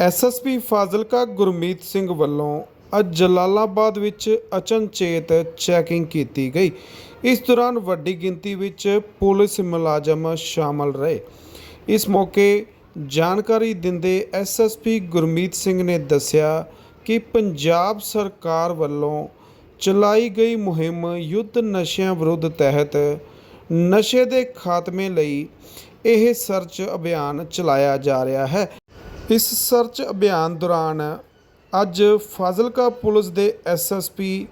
SSP Fazilka Gurmeet Singh ਵੱਲੋਂ ਅੱਜ ਜਲਾਲਾਬਾਦ ਵਿੱਚ ਅਚਨਚੇਤ ਚੈਕਿੰਗ ਕੀਤੀ ਗਈ। ਇਸ ਦੌਰਾਨ ਵੱਡੀ ਗਿਣਤੀ ਵਿੱਚ ਪੁਲਿਸ ਮੁਲਾਜ਼ਮ ਸ਼ਾਮਲ ਰਹੇ। ਇਸ ਮੌਕੇ ਜਾਣਕਾਰੀ ਦਿੰਦੇ ਐਸਐਸਪੀ ਗੁਰਮੀਤ ਸਿੰਘ ਨੇ ਦੱਸਿਆ ਕਿ ਪੰਜਾਬ ਸਰਕਾਰ ਵੱਲੋਂ ਚਲਾਈ ਗਈ ਮੁਹਿੰਮ ਯੁੱਧ ਨਸ਼ਿਆਂ ਵਿਰੁੱਧ ਤਹਿਤ ਨਸ਼ੇ ਦੇ ਖਾਤਮੇ ਲਈ ਇਹ ਸਰਚ ਅਭਿਆਨ ਚਲਾਇਆ ਜਾ ਰਿਹਾ ਹੈ। ਇਸ ਸਰਚ ਅਭਿਆਨ ਦੌਰਾਨ ਅੱਜ ਫਾਜ਼ਿਲਕਾ ਪੁਲਿਸ ਦੇ ਐਸਐਸਪੀ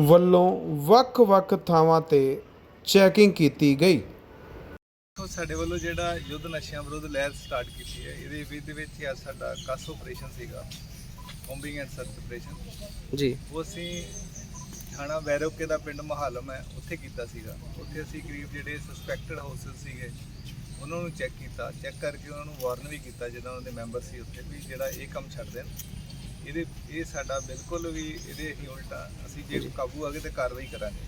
ਵੱਲੋਂ ਵੱਖ-ਵੱਖ ਥਾਵਾਂ ਤੇ ਚੈਕਿੰਗ ਕੀਤੀ ਗਈ। ਦੇਖੋ ਸਾਡੇ ਵੱਲੋਂ ਜਿਹੜਾ ਯੁੱਧ ਨਸ਼ਿਆਂ ਵਿਰੁੱਧ ਲਹਿਰ ਸਟਾਰਟ ਕੀਤੀ ਹੈ ਇਹਦੇ ਵਿੱਚ ਵਿੱਚ ਹੀ ਅੱਜ ਸਾਡਾ ਕਾਸ ਆਪਰੇਸ਼ਨ ਸੀਗਾ ਕੰਬਿੰਗ ਐਂਡ ਸਰਚ ਆਪਰੇਸ਼ਨ ਜੀ। ਉਹ ਅਸੀਂ ਥਾਣਾ ਵੈਰੋਕੇ ਦਾ ਪਿੰਡ ਮਹਾਲਮ ਹੈ ਉੱਥੇ ਕੀਤਾ ਸੀਗਾ। ਉੱਥੇ ਅਸੀਂ ਕਰੀਬ ਜਿਹੜੇ ਸਸਪੈਕਟਡ ਹਾਊਸਸ ਸੀਗੇ ਉਹਨਾਂ ਨੂੰ ਚੈੱਕ ਕੀਤਾ ਚੈੱਕ ਕਰਕੇ ਉਹਨਾਂ ਨੂੰ ਵਾਰਨ ਵੀ ਕੀਤਾ ਜਿਹੜਾ ਉਹਨਾਂ ਦੇ ਮੈਂਬਰ ਸੀ ਉੱਥੇ ਵੀ ਜਿਹੜਾ ਇਹ ਕੰਮ ਛੱਡ ਦੇਣ। ਇਹਦੇ ਇਹ ਸਾਡਾ ਬਿਲਕੁਲ ਵੀ ਇਹਦੇ ਹੀ ਉਲਟਾ ਅਸੀਂ ਜੇ। ਕਾਬੂ ਆ ਗਏ ਤੇ ਕਾਰਵਾਈ ਕਰਾਂਗੇ।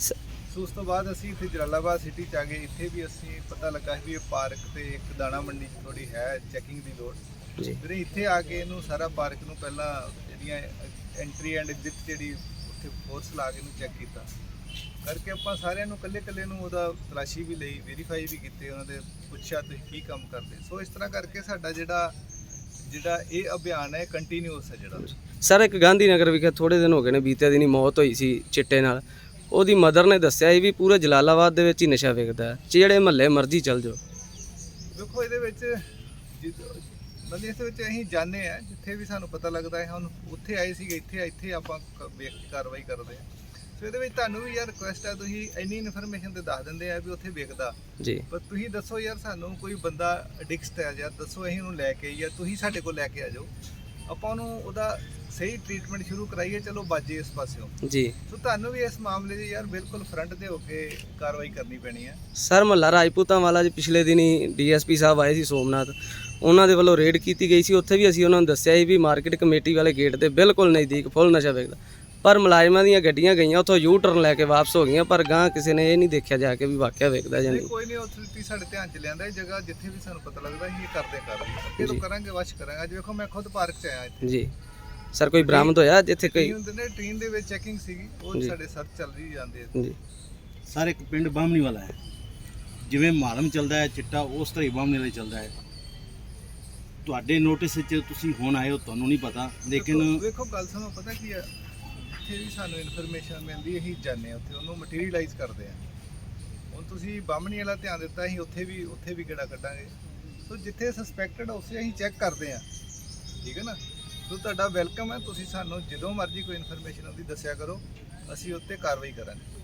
ਸ- ਉਸ ਤੋਂ ਬਾਅਦ ਅਸੀਂ ਇੱਥੇ ਜਲਾਲਾਬਾਦ ਸਿਟੀ ਚ ਆ ਗਏ। ਇੱਥੇ ਵੀ ਅਸੀਂ ਪਤਾ ਲੱਗਾ ਵੀ ਇਹ ਪਾਰਕ ਤੇ ਇੱਕ ਦਾਣਾ ਮੰਡੀ ਚ ਥੋੜੀ ਹੈ ਚੈਕਿੰਗ ਦੀ ਲੋੜ। ਫਿਰ ਇੱਥੇ ਆ ਕੇ ਇਹਨੂੰ ਸਾਰਾ ਪਾਰਕ ਨੂੰ ਪਹਿਲਾਂ ਜਿਹੜੀਆਂ ਐਂਟਰੀ ਐਂਡ ਐਗਜ਼ਿਟ ਜਿਹੜੀ ਉੱਥੇ ਫੋਰਸ ਲਾ ਕੇ ਇਹਨੂੰ ਚੈੱਕ ਕੀਤਾ। ਕਰਕੇ ਆਪਾਂ ਸਾਰਿਆਂ ਨੂੰ ਕੱਲੇ ਕੱਲੇ ਨੂੰ ਉਹਦਾ ਤਲਾਸ਼ੀ ਵੀ ਲਈ ਵੈਰੀਫਾਈ ਵੀ ਕੀਤੇ ਉਹਨਾਂ ਦੇ ਪੁੱਛਿਆ ਤੁਸੀਂ ਕੀ ਕੰਮ ਕਰਦੇ। ਸੋ ਇਸ ਤਰ੍ਹਾਂ ਕਰਕੇ ਸਾਡਾ ਜਿਹੜਾ ਜਿਹੜਾ ਇਹ ਅਭਿਆਨ ਹੈ ਕੰਟੀਨਿਊਸ ਹੈ ਜਿਹੜਾ। ਸਰ ਇੱਕ ਗਾਂਧੀ ਨਗਰ ਵਿਖੇ ਥੋੜੇ ਦਿਨ ਹੋ ਗਏ ਨੇ ਬੀਤੇ ਦਿਨੀ ਮੌਤ ਹੋਈ ਸੀ ਚਿੱਟੇ ਨਾਲ। ਉਹਦੀ ਮਦਰ ਨੇ ਦੱਸਿਆ ਸੀ ਵੀ ਪੂਰੇ ਜਲਾਲਾਬਾਦ ਦੇ ਵਿੱਚ ਹੀ ਨਸ਼ਾ ਵਿਕਦਾ ਹੈ। ਜਿਹੜੇ ਮਹੱਲੇ ਮਰਜ਼ੀ ਚੱਲ ਜਾਓ। ਦੇਖੋ ਇਹਦੇ ਵਿੱਚ ਮਤਲਬ ਇਸ ਵਿੱਚ ਅਸੀਂ ਜਾਣਦੇ ਆ ਜਿੱਥੇ ਵੀ ਸਾਨੂੰ ਪਤਾ ਲੱਗਦਾ ਹੈ ਹੁਣ ਉੱਥੇ ਆਏ ਸੀਗੇ ਇੱਥੇ ਇੱਥੇ ਆਪਾਂ ਕਾਰਵਾਈ ਕਰਦੇ ਆ। ਸੋ ਇਹਦੇ ਵਿੱਚ ਤੁਹਾਨੂੰ ਵੀ ਯਾਰ ਰਿਕੁਐਸਟ ਹੈ ਤੁਸੀਂ ਇੰਨੀ ਇਨਫੋਰਮੇਸ਼ਨ ਤੇ ਦੱਸ ਦਿੰਦੇ ਆ ਵੀ ਉੱਥੇ ਵੇਖਦਾ ਜੀ। ਪਰ ਤੁਸੀਂ ਦੱਸੋ ਯਾਰ ਸਾਨੂੰ ਕੋਈ ਬੰਦਾ ਐਡਿਕਟ ਹੈ ਜਾਂ ਦੱਸੋ ਅਸੀਂ ਉਹਨੂੰ ਲੈ ਕੇ ਜਾਂ ਤੁਸੀਂ ਸਾਡੇ ਕੋਲ ਲੈ ਕੇ ਆ ਜਾਓ। ਆਪਾਂ ਉਹਨੂੰ ਉਹਦਾ ਸਹੀ ਟ੍ਰੀਟਮੈਂਟ ਸ਼ੁਰੂ ਕਰਾਈਏ ਚਲੋ ਬਾਜੇ ਇਸ ਪਾਸਿਓਂ। ਜੀ। ਸੋ ਤੁਹਾਨੂੰ ਵੀ ਇਸ ਮਾਮਲੇ 'ਚ ਯਾਰ ਬਿਲਕੁਲ ਫਰੰਟ ਤੇ ਹੋ ਕੇ ਕਾਰਵਾਈ ਕਰਨੀ ਪੈਣੀ ਹੈ ਸਰ ਮਹੱਲਾ ਰਾਜਪੂਤਾਂ ਵਾਲਾ ਜੀ ਪਿਛਲੇ ਦਿਨੀ ਡੀਐਸਪੀ ਸਾਹਿਬ ਆਏ ਸੀ ਸੋਮਨਾਥ। ਉਹਨਾਂ ਦੇ ਵੱਲੋਂ ਰੇਡ ਕੀਤੀ ਗਈ ਸੀ। ਉੱਥੇ ਵੀ ਅਸੀਂ ਉਹਨਾਂ ਨੂੰ ਦੱਸਿਆ ਸੀ ਵੀ ਮਾਰਕੀਟ ਕਮੇਟੀ ਵਾਲੇ ਗੇਟ ਦੇ ਬਿਲਕੁਲ ਨਜ਼ਦੀਕ ਫੁੱਲ ਨਸ਼ਾ ਵਿਕਦਾ ਪਰ ਮੁਲਾਜ਼ਮਾਂ ਦੀਆਂ ਗੱਡੀਆਂ ਗਈਆਂ ਉੱਥੋਂ ਯੂ ਟਰਨ ਲੈ ਕੇ ਵਾਪਸ ਹੋ ਗਈਆਂ ਪਰ ਗਾਂ ਕਿਸੇ ਨੇ ਇਹ ਨਹੀਂ ਦੇਖਿਆ ਜਾ ਕੇ ਵੀ ਵਾਕਿਆ ਵਿਕਦਾ ਜਾਂ ਨਹੀਂ ਕੋਈ ਨਹੀਂ ਅਥਾਰਟੀ ਸਾਡੇ ਧਿਆਨ ਚ ਲਿਆਂਦਾ ਇਹ ਜਗ੍ਹਾ ਜਿੱਥੇ ਵੀ ਸਾਨੂੰ ਪਤਾ ਲੱਗਦਾ ਅਸੀਂ ਇਹ ਕਰਦੇ ਕਰ ਅੱਗੇ ਤੋਂ। ਕਰਾਂਗੇ ਵਸ਼ ਕਰਾਂਗੇ। ਅੱਜ ਵੇਖੋ ਮੈਂ ਖੁਦ ਪਾਰਕ ਚ ਆਇਆ ਇੱਥੇ। ਜੀ। ਸਰ ਕੋਈ ਬਰਾਮਦ ਹੋਇਆ ਜਿੱਥੇ ਕੋਈ ਹੁੰਦੇ ਨੇ ਟ੍ਰੇਨ ਦੇ ਵਿੱਚ ਚੈਕਿੰਗ ਸੀਗੀ ਉਹ। ਸਾਡੇ ਸਰਚ ਚੱਲ ਰਹੀ ਜਾਂਦੇ ਆ। ਜੀ। ਸਰ ਇੱਕ ਪਿੰਡ ਬਾਹਮਣੀ ਵਾਲਾ ਹੈ। ਜਿਵੇਂ ਮਾਲਮ ਚੱਲਦਾ ਹੈ ਚਿੱਟਾ ਉਸ ਤਰ੍ਹਾਂ ਹੀ ਬਾਹਮਣੀ ਵਾਲਾ ਚੱਲਦਾ ਹੈ। ਤੁਹਾਡੇ ਨੋਟਿਸ ਵਿੱਚ ਤੁਸੀਂ ਹੁਣ ਆਏ ਹੋ ਤੁਹਾਨੂੰ ਨਹੀਂ ਪਤਾ ਲੇਕਿਨ ਵੇਖੋ- ਵੇਖੋ ਗੱਲ ਸੁਣੋ ਪਤਾ ਕੀ ਆ ਜਿੱਥੇ ਵੀ ਸਾਨੂੰ ਇਨਫੋਰਮੇਸ਼ਨ ਮਿਲਦੀ ਹੈ, ਅਸੀਂ ਜਾਣਦੇ ਹਾਂ ਉੱਥੇ ਉਹਨੂੰ ਮਟੀਰੀਅਲਾਈਜ਼ ਕਰਦੇ ਆ ਹੁਣ ਤੁਸੀਂ ਬਾਹਮਣੀ ਵਾਲਾ ਧਿਆਨ ਦਿੱਤਾ ਅਸੀਂ ਉੱਥੇ ਵੀ ਉੱਥੇ ਵੀ ਗੇੜਾ ਕੱਢਾਂਗੇ। ਸੋ ਜਿੱਥੇ ਸਸਪੈਕਟਡ ਉਸੇ ਅਸੀਂ ਚੈੱਕ ਕਰਦੇ ਆ ਠੀਕ ਹੈ ਨਾ? ਸੋ ਤੁਹਾਡਾ ਵੈਲਕਮ ਹੈ ਤੁਸੀਂ ਸਾਨੂੰ ਜਦੋਂ ਮਰਜ਼ੀ ਕੋਈ ਇਨਫੋਰਮੇਸ਼ਨ ਆਉਂਦੀ ਦੱਸਿਆ ਕਰੋ ਅਸੀਂ ਉੱਤੇ ਕਾਰਵਾਈ ਕਰਾਂਗੇ।